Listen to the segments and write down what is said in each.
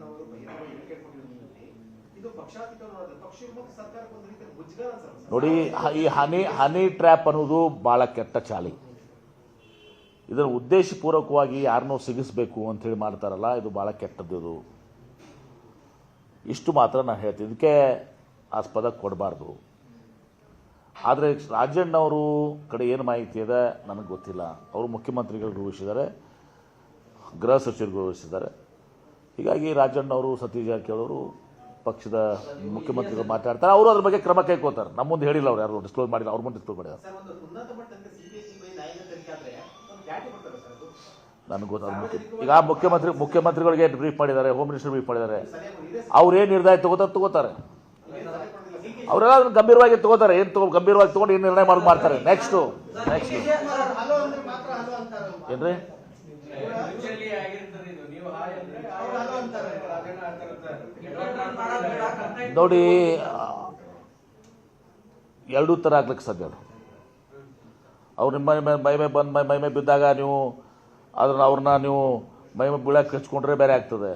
ಅವರು ನೋಡಿ ಈ ಹನಿ ಹನಿ ಟ್ರ್ಯಾಪ್ ಅನ್ನೋದು ಭಾಳ ಕೆಟ್ಟ ಚಾಳಿ ಇದನ್ನು ಉದ್ದೇಶಪೂರ್ವಕವಾಗಿ ಯಾರನ್ನೋ ಸಿಗಿಸ್ಬೇಕು ಅಂತೇಳಿ ಮಾಡ್ತಾರಲ್ಲ, ಇದು ಭಾಳ ಕೆಟ್ಟದ್ದು ಇದು. ಇಷ್ಟು ಮಾತ್ರ ನಾನು ಹೇಳ್ತೀನಿ. ಇದಕ್ಕೆ ಆಸ್ಪದ ಕೊಡಬಾರ್ದು. ಆದರೆ ರಾಜಣ್ಣವರು ಕಡೆ ಏನು ಮಾಹಿತಿ ಇದೆ? ನನಗೆ ಗೊತ್ತಿಲ್ಲ. ಅವರು ಮುಖ್ಯಮಂತ್ರಿಗಳು ಘೋಷಿಸಿದ್ದಾರೆ, ಗೃಹ ಸಚಿವರು ಗೌರವಿಸಿದ್ದಾರೆ ಹೀಗಾಗಿ ರಾಜಣ್ಣವರು ಸತೀಶ್ ಜಾರಕಿಹೊಳಿ ಅವರು ಪಕ್ಷದ ಮುಖ್ಯಮಂತ್ರಿಗಳು ಮಾತಾಡ್ತಾರೆ. ಅವರು ಅದ್ರ ಬಗ್ಗೆ ಕ್ರಮ ಕೈಕೋತಾರೆ ನಮ್ಮ ಮುಂದೆ ಹೇಳಿಲ್ಲ ಅವ್ರು ಯಾರು ಡಿಸ್ಕ್ಲೋಸ್ ಮಾಡಿಲ್ಲ ಅವ್ರ ಮುಂದೆ ಡಿಸ್ಕ್ಲೋಸ್ ಮಾಡಿದ್ದಾರೆ ನನಗೆ ಗೊತ್ತಾಗ ಈಗ ಮುಖ್ಯಮಂತ್ರಿ ಮುಖ್ಯಮಂತ್ರಿಗಳಿಗೆ ಬ್ರೀಫ್ ಮಾಡಿದ್ದಾರೆ ಹೋಮ್ ಮಿನಿಸ್ಟರ್ ಬ್ರೀಫ್ ಮಾಡಿದ್ದಾರೆ. ಅವ್ರೇನು ಅವ್ರು ನಿರ್ಣಯ ತಗೋತಾರೆ ತಗೋತಾರೆ. ಅವರೆಲ್ಲ ಅದನ್ನು ಗಂಭೀರವಾಗಿ ತಗೋತಾರೆ. ಏನು ತಗೋ ಗಂಭೀರವಾಗಿ ತಗೊಂಡು ಏನು ನಿರ್ಣಯ ಮಾಡಿ ಮಾಡ್ತಾರೆ? ನೆಕ್ಸ್ಟು ನೆಕ್ಸ್ಟ್ ಹಲೋ ಅಂದ್ರೆ ಮಾತ್ರ ಹಲೋ ಅಂತಾರೆ ಏನ್ರಿ? ನೋಡಿ ಎರಡೂ ಥರ ಆಗ್ಲಿಕ್ಕೆ ಸಾಧ್ಯ ಅದು. ಅವ್ರು ನಿಮ್ಮ ಮೈ ಮೈ ಮೈ ಬಂದು ಮೈ ಮೈ ಮೈ ಬಿದ್ದಾಗ ನೀವು ಅದನ್ನು ಅವ್ರನ್ನ ನೀವು ಮೈ ಮೈ ಬೀಳಕ್ಕೆ ಹಚ್ಕೊಂಡ್ರೆ ಬೇರೆ ಆಗ್ತದೆ.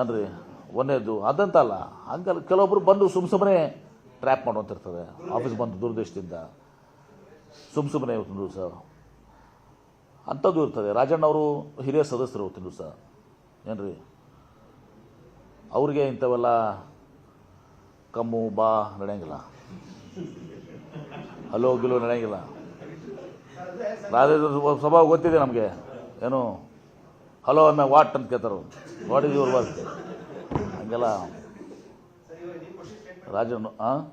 ಅನ್ರಿ ಒಂದೇದು ಅದಂತಲ್ಲ ಹಂಗಲ್ಲ ಕೆಲವೊಬ್ರು ಬಂದು ಸುಮ್ಮ ಸುಮ್ಮನೆ ಟ್ರ್ಯಾಪ್ ಮಾಡುವಂತಿರ್ತದೆ. ಆಫೀಸ್ ಬಂದು ದುರ್ದೇಶದಿಂದ ಸುಮ್ಮ ಸುಮ್ಮನೆ ಇವತ್ತು ದಿವಸ ಅಂಥದ್ದು ಇರ್ತದೆ. ರಾಜಣ್ಣ ಅವರು ಹಿರಿಯ ಸದಸ್ಯರು ಅವತ್ತಿನ ದಿವಸ. ಏನ್ರಿ? ಅವ್ರಿಗೆ ಇಂಥವೆಲ್ಲ ಕಮ್ಮು, ಬಾ ನಡೆಯಂಗಿಲ್ಲ. ಹಲೋ, ಗಿಲೋ ನಡೆಯಂಗಿಲ್ಲ. ರಾಜ ಸ್ವಭಾವ ಗೊತ್ತಿದೆ ನಮಗೆ. ಏನು? ಹಲೋ ಅನ್ನ ವಾಟ್ ಅಂತ ಕೇಳ್ತಾರೆ ವಾಟ್ ಇಸ್ ಯುವರ್ ವರ್ಕ್ ಹಂಗೆಲ್ಲ. ರಾಜನ್ ಹಾಂ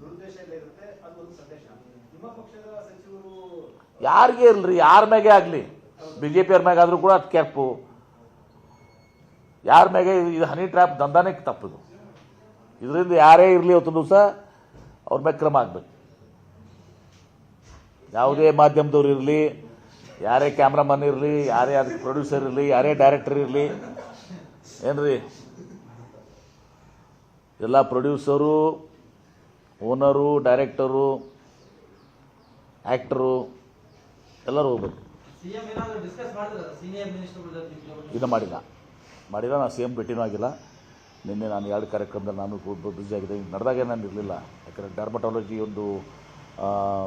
ಇರುತ್ತೆ ಅದು ಒಂದು ಸಂದೇಶ. ನಿಮ್ಮ ಪಕ್ಷದ ಸಚಿವರು ಯಾರಿಗೆ ಇಲ್ರಿ ಯಾರ ಮ್ಯಾಗೆ ಆಗಲಿ? ಬಿ ಜೆ ಪಿಯವ್ರ ಮ್ಯಾಗ ಆದರೂ ಕೂಡ ಅದು ಕೆಪ್ಪು ಯಾರ ಮ್ಯಾಗೆ ಇದು ಹನಿ ಟ್ರ್ಯಾಪ್ ದಂದಾನೇ ತಪ್ಪದು. ಇದರಿಂದ ಯಾರೇ ಇರಲಿ ಇವತ್ತು ದಿವಸ ಅವ್ರ ಮ್ಯಾಗ ಕ್ರಮ ಆಗ್ಬೇಕು. ಯಾವುದೇ ಮಾಧ್ಯಮದವ್ರು ಇರಲಿ ಯಾರೇ ಕ್ಯಾಮ್ರಾಮನ್ ಇರಲಿ ಯಾರೇ ಅದಕ್ಕೆ ಪ್ರೊಡ್ಯೂಸರ್ ಇರಲಿ ಯಾರೇ ಡೈರೆಕ್ಟರ್ ಇರಲಿ ಏನ್ರಿ? ಎಲ್ಲ ಪ್ರೊಡ್ಯೂಸರು ಓನರು ಡೈರೆಕ್ಟರು ಆ್ಯಕ್ಟರು ಎಲ್ಲರೂ ಹೋಗ್ಬೇಕು. ಇದು ಮಾಡಿಲ್ಲ. ಮಾಡಿಲ್ಲ ನಾನು ಸಿ ಎಂ ಭೇಟಿನೂ ಆಗಿಲ್ಲ. ನಿನ್ನೆ ನಾನು ಎರಡು ಕಾರ್ಯಕ್ರಮದಲ್ಲಿ ನಾನು ಬ್ಯುಸಿ ಆಗಿದೆ ನಡೆದಾಗ ನಾನು ಇರಲಿಲ್ಲ. ಯಾಕಂದರೆ ಡರ್ಮಟಾಲಜಿ ಒಂದು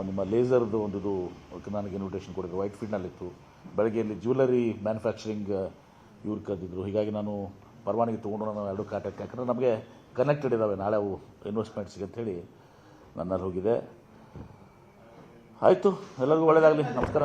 ನಿಮ್ಮ ಲೇಸರ್ದು ಒಂದು ಇದು ನನಗೆ ಇನ್ವಿಟೇಷನ್ ಕೊಡಿದ್ರು ವೈಟ್ ಫೀಲ್ಡ್ನಲ್ಲಿತ್ತು ಬೆಳಗ್ಗೆ ಇಲ್ಲಿ ಜ್ಯುವೆಲರಿ ಮ್ಯಾನುಫ್ಯಾಕ್ಚರಿಂಗ್ ಇವ್ರು ಕರೆದಿದ್ರು. ಹೀಗಾಗಿ ನಾನು ಪರವಾನಗಿ ತೊಗೊಂಡು ನಾನು ಎರಡು ಕಾರ್ಯಕ್ರಮ ಯಾಕಂದರೆ ನಮಗೆ ಕನೆಕ್ಟೆಡ್ ಇದ್ದಾವೆ ನಾಳೆ ಅವು ಇನ್ವೆಸ್ಟ್ಮೆಂಟ್ಸ್ಗೆ ಅಂಥೇಳಿ ನನ್ನಲ್ಲಿ ಹೋಗಿದೆ. ಆಯಿತು ಎಲ್ಲರಿಗೂ ಒಳ್ಳೆಯದಾಗಲಿ ನಮಸ್ಕಾರ.